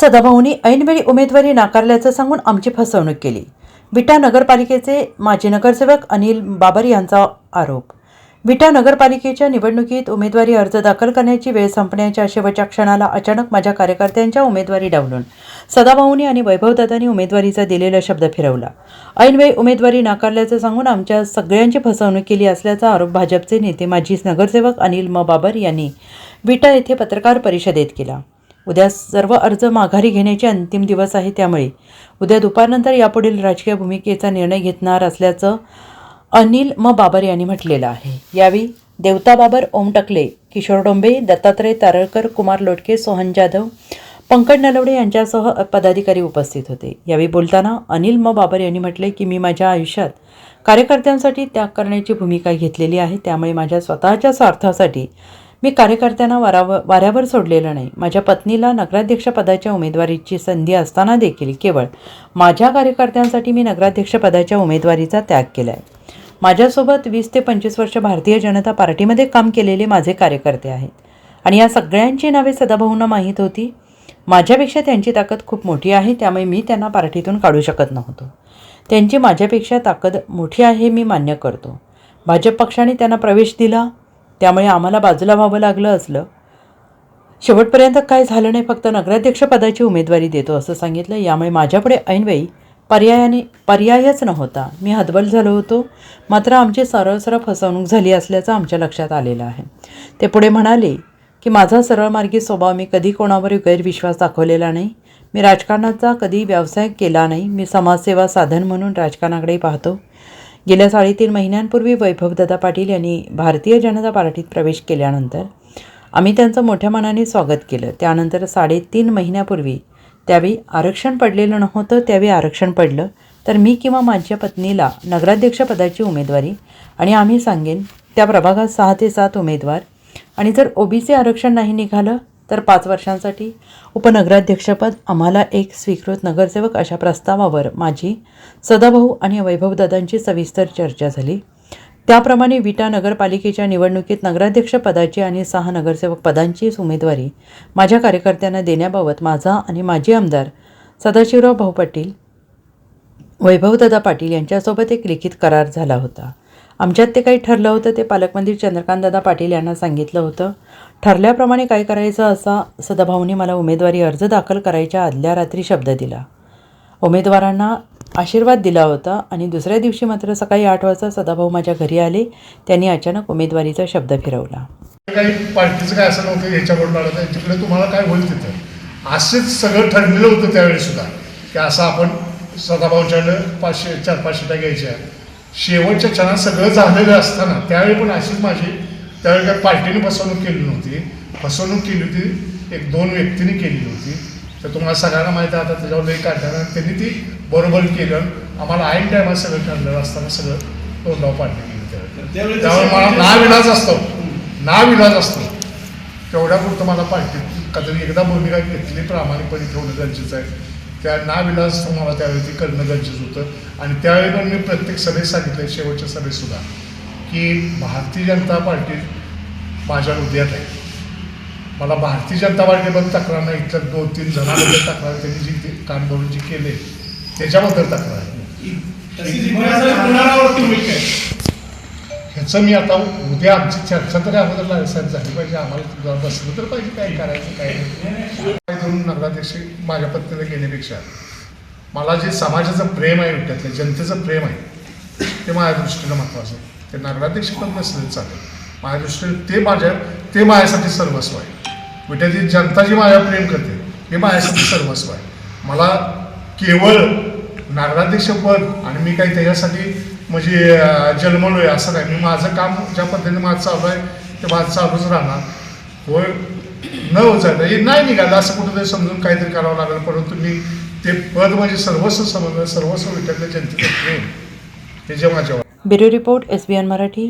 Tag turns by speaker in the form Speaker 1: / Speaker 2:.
Speaker 1: सदाभाऊंनी ऐनवेळी उमेदवारी नाकारल्याचं सांगून आमची फसवणूक केली. विटा नगरपालिकेचे माजी नगरसेवक अनिल बाबर यांचा आरोप. विटा नगरपालिकेच्या निवडणुकीत उमेदवारी अर्ज दाखल करण्याची वेळ संपण्याच्या शेवटच्या क्षणाला अचानक माझ्या कार्यकर्त्यांच्या उमेदवारी डावलून सदाभाऊंनी आणि वैभवदादांनी उमेदवारीचा दिलेला शब्द फिरवला. ऐनवेळी उमेदवारी नाकारल्याचं सांगून आमच्या सगळ्यांची फसवणूक केली असल्याचा आरोप भाजपचे नेते माजी नगरसेवक अनिल म. बाबर यांनी विटा येथे पत्रकार परिषदेत केला. उद्या सर्व अर्ज माघारी घेण्याचे अंतिम दिवस आहे त्यामुळे उद्या दुपारनंतर यापुढील राजकीय भूमिकेचा निर्णय घेतणार असल्याचं अनिल म. बाबर यांनी म्हटलेलं आहे. यावेळी देवता बाबर ओम टकले किशोर डोंबे दत्तात्रय तारळकर कुमार लोटके सोहन जाधव पंकज नलवडे यांच्यासह पदाधिकारी उपस्थित होते. यावेळी बोलताना अनिल म. बाबर यांनी म्हटले की मी माझ्या आयुष्यात कार्यकर्त्यांसाठी त्याग करण्याची भूमिका घेतलेली आहे. त्यामुळे माझ्या स्वतःच्या स्वार्थासाठी मी कार्यकर्त्यांना वारावर वाऱ्यावर सोडलेलं नाही. माझ्या पत्नीला नगराध्यक्षपदाच्या उमेदवारीची संधी असताना देखील केवळ माझ्या कार्यकर्त्यांसाठी मी नगराध्यक्षपदाच्या उमेदवारीचा त्याग केला आहे माझ्यासोबत वीस ते पंचवीस वर्ष भारतीय जनता पार्टीमध्ये काम केलेले माझे कार्यकर्ते आहेत. आणि या सगळ्यांची नावे सदाभाऊंना माहीत होती. माझ्यापेक्षा त्यांची ताकद खूप मोठी आहे त्यामुळे मी त्यांना पार्टीतून काढू शकत नव्हतो. त्यांची माझ्यापेक्षा ताकद मोठी आहे मी मान्य करतो. भाजप पक्षाने त्यांना प्रवेश दिला. त्यामुळे आम्हाला बाजूला व्हावं लागलं असलं. शेवटपर्यंत काय झालं नाही फक्त नगराध्यक्षपदाची उमेदवारी देतो असं सांगितलं. यामुळे माझ्यापुढे ऐनवेळी पर्यायाने पर्यायच नव्हता. मी हतबल झालो होतो. मात्र आमची सरळ सरळ फसवणूक झाली असल्याचं आमच्या लक्षात आलेलं आहे. ते पुढे म्हणाले की माझा सरळमार्गी स्वभाव मी कधी कोणावर गैरविश्वास दाखवलेला नाही. मी राजकारणाचा कधी व्यवसाय केला नाही. मी समाजसेवा साधन म्हणून राजकारणाकडे पाहतो. गेल्या साडेतीन महिन्यांपूर्वी वैभवदादा पाटील यांनी भारतीय जनता पार्टीत प्रवेश केल्यानंतर आम्ही त्यांचं मोठ्या मनाने स्वागत केलं. त्यानंतर साडेतीन महिन्यापूर्वी त्यावेळी आरक्षण पडलेलं नव्हतं त्यावेळी आरक्षण पडलं तर मी किंवा माझ्या पत्नीला नगराध्यक्षपदाची उमेदवारी आणि आम्ही सांगेन त्या प्रभागात सहा ते सात उमेदवार आणि जर ओबीसी आरक्षण नाही निघालं तर पाच वर्षांसाठी उपनगराध्यक्षपद आम्हाला एक स्वीकृत नगरसेवक अशा प्रस्तावावर माझी सदाभाऊ आणि वैभवदादांची सविस्तर चर्चा झाली. त्याप्रमाणे विटा नगरपालिकेच्या निवडणुकीत नगराध्यक्षपदाची आणि सहा नगरसेवक पदांची उमेदवारी माझ्या कार्यकर्त्यांना देण्याबाबत माझा आणि माजी आमदार सदाशिवराव भाऊ पाटील वैभवदादा पाटील यांच्यासोबत एक लिखित करार झाला होता. आमच्यात ते काही ठरलं होतं ते पालकमंत्री चंद्रकांतदादा पाटील यांना सांगितलं होतं. ठरल्याप्रमाणे काय करायचं असा सदाभाऊंनी मला उमेदवारी अर्ज दाखल करायच्या आदल्या रात्री शब्द दिला. उमेदवारांना आशीर्वाद दिला होता आणि दुसऱ्या दिवशी मात्र सकाळी आठ वाजता सदाभाऊ माझ्या घरी आले. त्यांनी अचानक उमेदवारीचा शब्द फिरवला.
Speaker 2: काही पार्टीचं काय असं नव्हतं याच्याकडून आलं तिकडे तुम्हाला काय होईल तिथं? असेच सगळं ठरलेलं होतं त्यावेळी सुद्धा की असं आपण सदाभाऊच्याकडं पाचशे चार पाचशे शिटा घ्यायच्या. शेवटच्या क्षणात सगळं झालेलं असताना त्यावेळी पण अशीच माझी त्यावेळी काय पार्टीने फसवणूक केली नव्हती. फसवणूक केली होती एक दोन व्यक्तींनी केली होती. तर तुम्हाला सगळ्यांना माहिती आता त्याच्यावर लई काढताना त्यांनी ती बरोबर केलं. आम्हाला ऐन टायमात सगळं ठरलेलं असताना सगळं तोंडाव पाडलं गेलं त्यावेळी. त्यामुळे मला नाविलाज असतो. नाविलाज असतो. तेवढ्या पुरतं मला पार्टीत कधी एकदा भूमिका घेतली प्रामाणिकपणे ठेवणं गरजेचं आहे. त्या नाविलाज तुम्हाला त्यावेळी ते करणं गरजेचं होतं. आणि त्यावेळी पण मी प्रत्येक सभेत सांगितलं सभेत सभेतसुद्धा की भारतीय जनता पार्टी माझ्या हृदयात आहे. मला भारतीय जनता पार्टीबद्दल तक्रार नाही. इतर दोन तीन जणांबद्दल तक्रार त्यांनी जी ते काम करून जी केले त्याच्याबद्दल तक्रार आहे. ह्याचं मी आता उद्या आमची चर्चा तरी अगोदर साहेब झाली पाहिजे. आम्हाला बसलं तर पाहिजे काय करायचं काय नाही नगराध्यक्ष माझ्या पत्नीला घेण्यापेक्षा मला जे समाजाचं प्रेम आहे विट्यातलं जनतेचं प्रेम आहे ते माझ्या दृष्टीनं महत्त्वाचं आहे. ते नगराध्यक्ष पण नसलं चालेल. माझ्या दृष्टीने ते माझ्या ते माझ्यासाठी सर्वस्व आहे. विट्याची जनता जी माझ्या प्रेम करते हे माझ्यासाठी सर्वस्व आहे. मला केवळ नगराध्यक्षपद आणि मी काही त्याच्यासाठी म्हणजे जन्मलो जन्मलोय असं नाही. मी माझं काम ज्या पद्धतीने माझं चालू आहे ते माझं चालूच राहणार. होय न होत हे नाही निघालं असं कुठंतरी समजून काहीतरी करावं लागलं परंतु मी ते पद म्हणजे सर्वस्व समजलं सर्वस्व विठ्ठल जनतेचं प्रेम हे जेव्हा जेव्हा
Speaker 1: bureau report S B N Marathi.